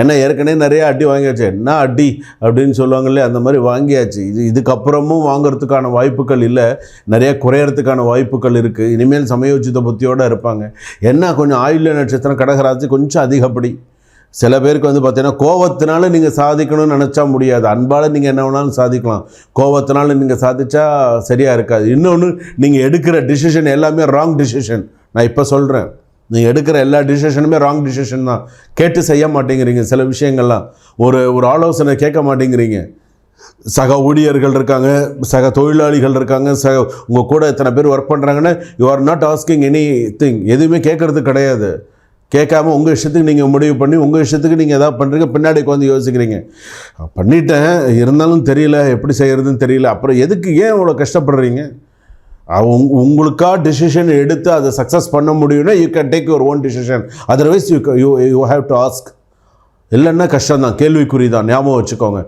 ஏன்னா ஏற்கனவே நிறைய அடி வாங்கியாச்சு. என்ன அடி அப்படின்னு சொல்லுவாங்களே அந்த மாதிரி வாங்கியாச்சு. இது இதுக்கப்புறமும் வாங்குறதுக்கான வாய்ப்புகள் இல்லை. நிறைய குறையறதுக்கான வாய்ப்புகள் இருக்குது இனிமேல் சமயோச்சித புத்தியோடு இருப்பாங்க. என்ன கொஞ்சம் ஆயுள்ய நட்சத்திரம் கடகராசி கொஞ்சம் அதிகப்படி. சில பேருக்கு வந்து பார்த்தீங்கன்னா கோவத்தினால நீங்கள் சாதிக்கணும்னு நினச்சா முடியாது. அன்பால் நீங்கள் என்ன வேணாலும் சாதிக்கலாம். கோவத்தினால நீங்கள் சாதிச்சா சரியாக இருக்காது. இன்னொன்று நீங்கள் எடுக்கிற டிசிஷன் எல்லாமே ராங் டிசிஷன் நான் இப்போ சொல்கிறேன் நீங்கள் எடுக்கிற எல்லா டிசிஷனுமே ராங் டிசிஷன் தான். கேட்டு செய்ய மாட்டேங்கிறீங்க. சில விஷயங்கள்லாம். ஒரு ஒரு ஆலோசனை கேட்க மாட்டேங்கிறீங்க. சக ஊழியர்கள் இருக்காங்க சக தொழிலாளிகள் இருக்காங்க சக உங்கள் கூட எத்தனை பேர் ஒர்க் பண்ணுறாங்கன்னா you are not asking anything எதுவுமே கேட்குறது கிடையாது. கேட்காம உங்கள் இஷ்டத்துக்கு நீங்கள் முடிவு பண்ணி உங்கள் இஷ்டத்துக்கு நீங்கள் எதாவது பண்ணுறீங்க பின்னாடி உட்காந்து யோசிக்கிறீங்க. பண்ணிட்டேன். இருந்தாலும் தெரியல. எப்படி செய்கிறதுன்னு தெரியல. அப்புறம் எதுக்கு ஏன் இவ்வளோ கஷ்டப்படுறீங்க? உங் உங்களுக்காக டிசிஷன் எடுத்து அதை சக்ஸஸ் பண்ண முடியும்னா you can take your own decision otherwise you you you have to ask இல்லைன்னா கஷ்டம் தான் கேள்விக்குறி தான் ஞாபகம் வச்சுக்கோங்க.